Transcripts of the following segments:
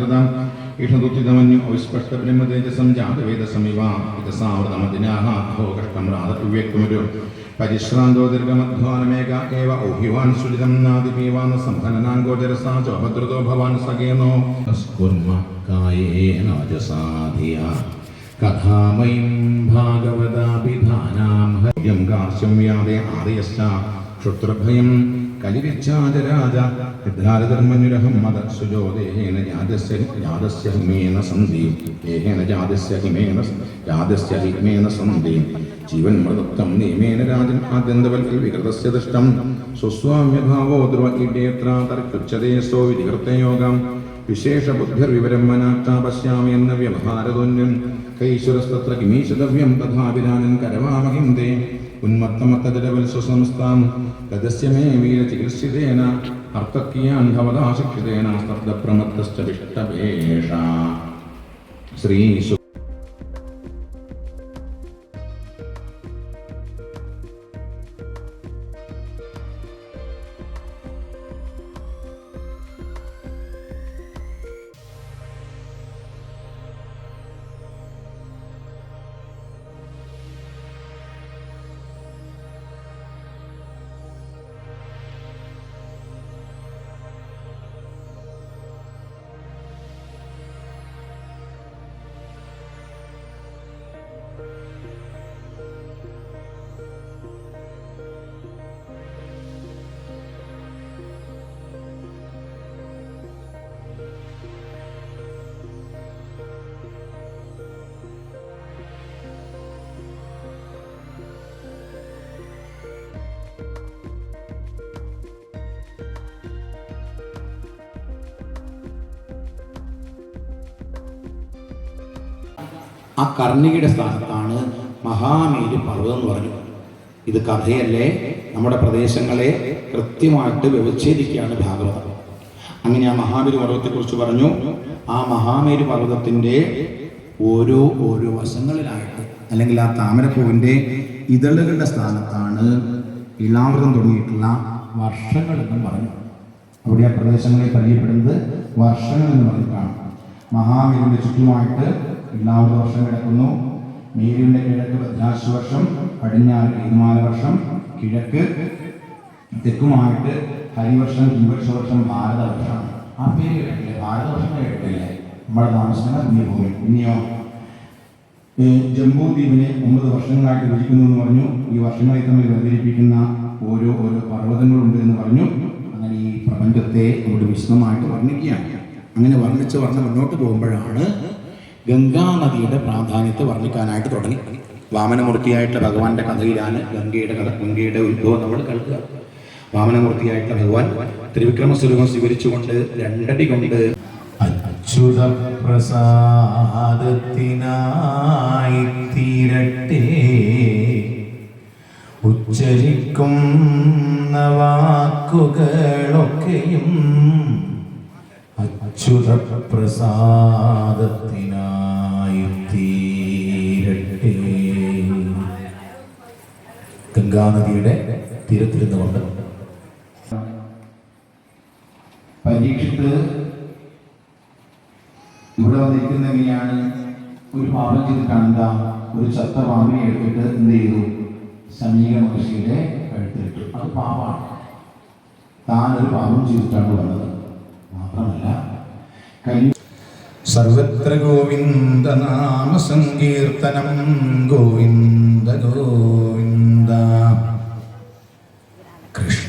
നിസർഗേണ ബലാകൃതം ഈഷതുത്തിതമന്യു അവിസ്പഷ്ട ബ്രഹ്മതേജസം ജാതവേദസമിവ. ഇതസാവൃതമദിനാഹ അഹോ കഷ്ടം രാധവ്യക്തമൊരു. പരിശ്രാന്തോ ദീർഘമധ്വാനമേക ഏവ ഔഹിവാൻ സുലിതം നാദിപീവാന സംഭനനാങ്കോചരസാ ചോഭദ്രതോ ഭവാൻ സഖേനോ. സ്കുർമ കായേന വചസാധിയ കഥാമയം ഭാഗവതാഭിധാനാം ഹര്യം കാർശ്യം ക്ഷുത്രഭയം വിധികൃത്തയോഗം വിശേഷബുദ്ധിർവിവരം കൈശ്വരസ്തത്ര കിമീശതവ്യം തഥാവിരാനൻ കരവാമഹിം തേ ഉന്മത്തമത്തജലവൽ സ്വസംസ്ഥാം തദസ്യ മേ വീരചികിത്സിതേന അർത്ഥക്കിയാൻ ഭവതാ ശിക്ഷിതേന സ്തബ്ധപ്രമത്തശ്ച വിഷ്ടഭേഷ ശ്രീ ആ കർണികയുടെ സ്ഥാനത്താണ് മഹാമേരി പർവതം എന്ന് പറഞ്ഞു ഇത് കഥയല്ലേ? നമ്മുടെ പ്രദേശങ്ങളെ കൃത്യമായിട്ട് വ്യവച്ഛേദിക്കുകയാണ് ഭാഗവതം. അങ്ങനെ ആ മഹാമേരി പർവതത്തെക്കുറിച്ച് പറഞ്ഞു. ആ മഹാമേരി പർവതത്തിന്റെ ഓരോ ഓരോ വശങ്ങളിലായിട്ട് അല്ലെങ്കിൽ ആ താമരപ്പൂവിന്റെ ഇതളുകളുടെ സ്ഥാനത്താണ് ഇളാവൃതം തുടങ്ങിയിട്ടുള്ള വർഷങ്ങൾ എന്നും പറഞ്ഞു. അവിടെ ആ പ്രദേശങ്ങളെ പരിചയപ്പെടുന്നത് വർഷങ്ങൾ എന്ന് പറഞ്ഞിട്ടാണ്. മഹാമേരിന്റെ ചുറ്റുമായിട്ട് ഇല്ലാവുന്ന വർഷം കിടക്കുന്നു മേരുവിന്റെ കിഴക്ക് ഭദ്രാശ വർഷം പടിഞ്ഞാറ് ഏതുമാല വർഷം കിഴക്ക് തെക്കുമായിട്ട് ഹരിവർഷം കിംവർഷ വർഷം ഭാരതവർഷം ആ പേര് കേട്ടില്ലേ? ഭാരതവർഷം കേട്ടില്ലേ നമ്മുടെ താമസിക്കുന്ന പുണ്യഭൂമി ഇനിയോ ഈ ജംബൂ ദ്വീപിനെ ഒമ്പത് വർഷങ്ങളായിട്ട് വിളിക്കുന്നു എന്ന് പറഞ്ഞു. ഈ വർഷങ്ങളെ തമ്മിൽ വേർതിരിപ്പിക്കുന്ന ഓരോ ഓരോ പർവതങ്ങളുണ്ട് എന്ന് പറഞ്ഞു. അങ്ങനെ ഈ പ്രപഞ്ചത്തെ നമ്മുടെ വിശദമായിട്ട് വർണിക്കുകയാണ്. അങ്ങനെ വർണിച്ച് വർണം മുന്നോട്ട് പോകുമ്പോഴാണ് ഗംഗാനദിയുടെ പ്രാധാന്യത്തെ വർണിക്കാനായിട്ട് തുടങ്ങി. വാമനമൂർത്തിയായിട്ടുള്ള ഭഗവാന്റെ കഥയിലാണ് ഗംഗയുടെ കഥ ഗംഗയുടെ ഉത്ഭവം നമ്മൾ കേൾക്കുക. വാമനമൂർത്തിയായിട്ടുള്ള ഭഗവാൻ ത്രിവിക്രമ സ്വരൂപം സ്വീകരിച്ചുകൊണ്ട് രണ്ടടി കൊണ്ട് അച്യുത പ്രസാദത്തിനായി തീരട്ടെ. ഉച്ചരിക്കുന്ന വാക്കുകളൊക്കെയും അച്യുത പ്രസാദത്തിനായി ഗംഗാനദിയുടെ തീരത്തിരുന്നുകൊണ്ട്. പരീക്ഷിച്ച് ഇവിടെ വന്നിരിക്കുന്ന ഒരു പാപം ചെയ്തിട്ടാണ് എന്താ ഒരു ചത്ത പാമ്പിനെ എടുത്തിട്ട് എന്ത് ചെയ്തു? സമീക മഹർഷിയുടെ കഴുത്തിലിട്ടു. അത് പാപമാണ് താൻ ഒരു പാപം ചെയ്തിട്ടാണ് വന്നത്. മാത്രമല്ല സർവത്ര ഗോവിന്ദ നാമ സങ്കീർത്തനം ഗോവിന്ദ ഗോവിന്ദ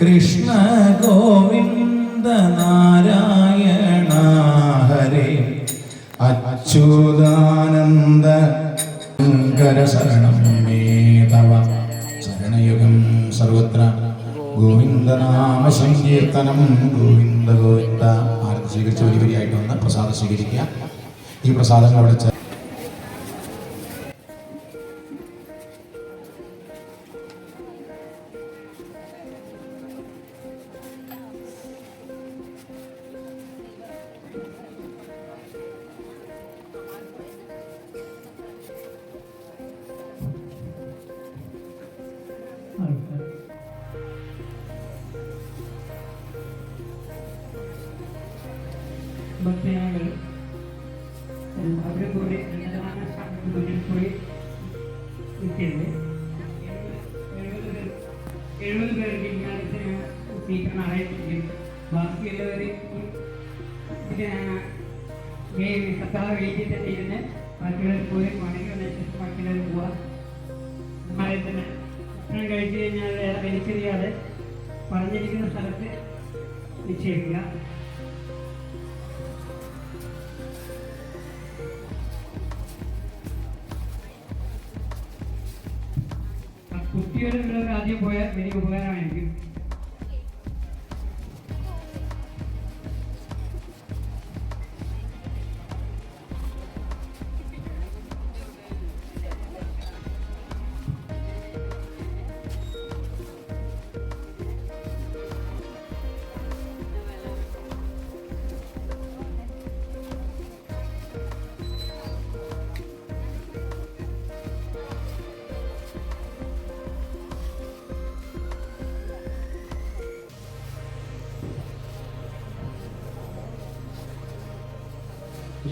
കൃഷ്ണ ഗോവിന്ദ നാരായണ ഹരേ അച്യുതാനന്ദ ശരണം മേതവ ശരണയുഗം സർവത്ര. ഗോവിന്ദനാമ സങ്കീർത്തനം ഗോവിന്ദ ഗോവിന്ദ ആരതി സ്വീകരിച്ച് വലിയ വരിയായിട്ട് വന്ന് പ്രസാദം സ്വീകരിക്കുക. ഈ പ്രസാദങ്ങൾ അവിടെ കർത്താവ് വീട്ടിൽ തന്നെ ഇരുന്ന് മറ്റുള്ളവർ പോയി പണികൾ നശിച്ച് മറ്റുള്ളവർ പോവാ. നമ്മളെ തന്നെ. ഭക്ഷണം കഴിച്ചു പറഞ്ഞിരിക്കുന്ന സ്ഥലത്ത് നിക്ഷേപിക്കുക കുട്ടികളിലുള്ളവർ ആദ്യം പോയാൽ വലിയ ഉപകാരമായിരിക്കും.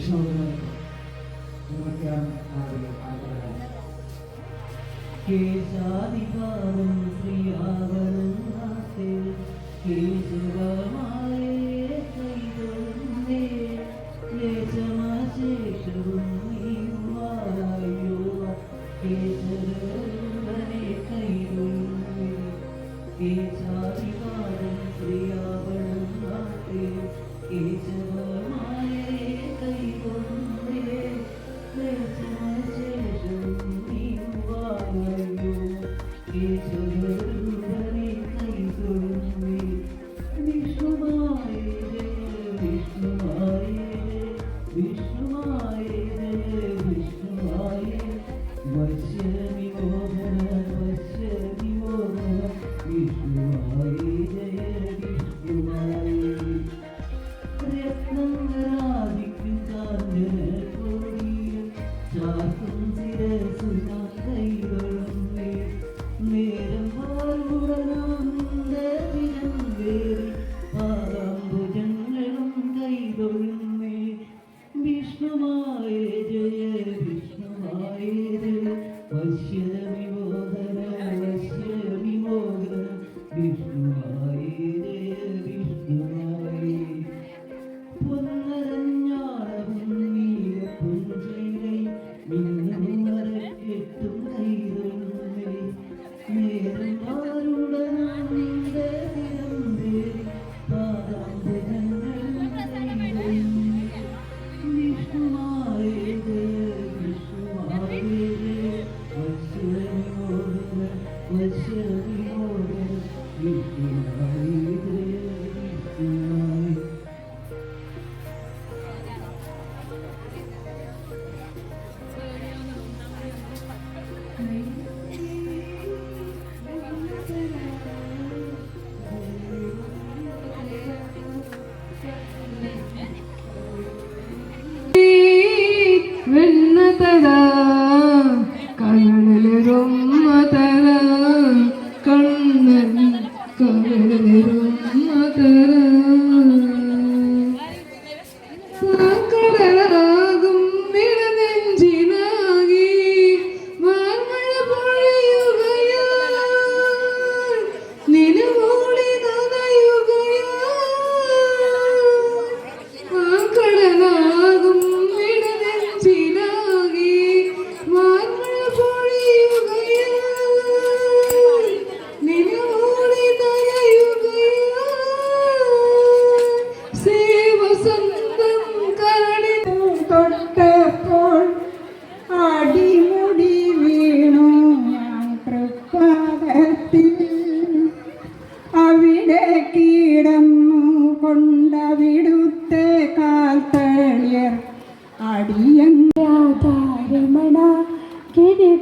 ഡിസംബർ ഇരുപത്തിയാറ് കേസാധികാരം ശ്രീ ആവരണത്തിൽ കേസുവ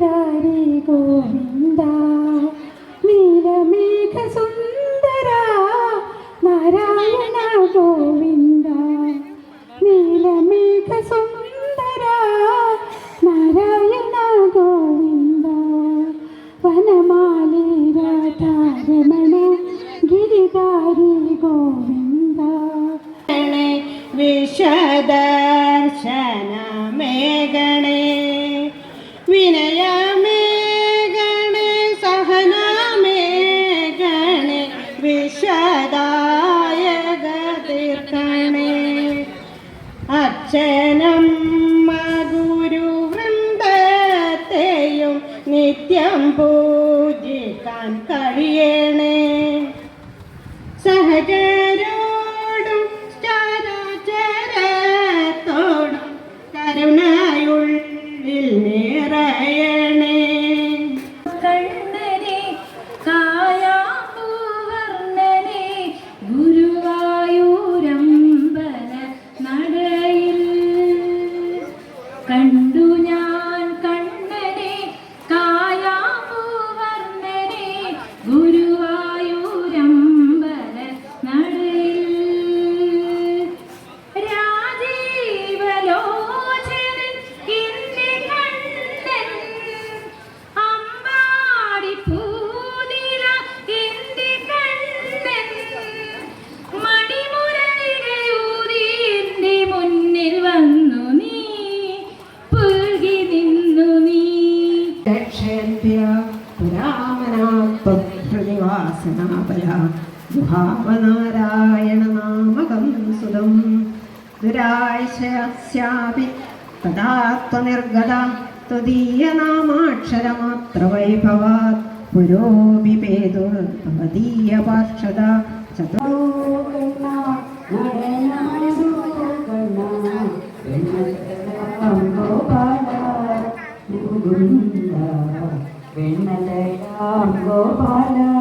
മുരാരി ഗോവിന്ദ നീലമേഘ സുന്ദര നാരായണ ഗോവിന്ദ. നീലമേഘ സുന്ദര നാരായണ ഗോവിന്ദ. വനമാലി രാധാരമണ ഗിരിധാരി ഗോവിന്ദ. വിശദർശന മേഘ വാസനാപല ഭാവനാരായണനാമകം സുതം ദുരാശയസ്യാപി തഥാ ത്വനിർഗത त्वदीयनामाक्षरमात्रवैभवात् पुरोऽपि पेदुर्भवदीयपार्षद चतुर् गोपाल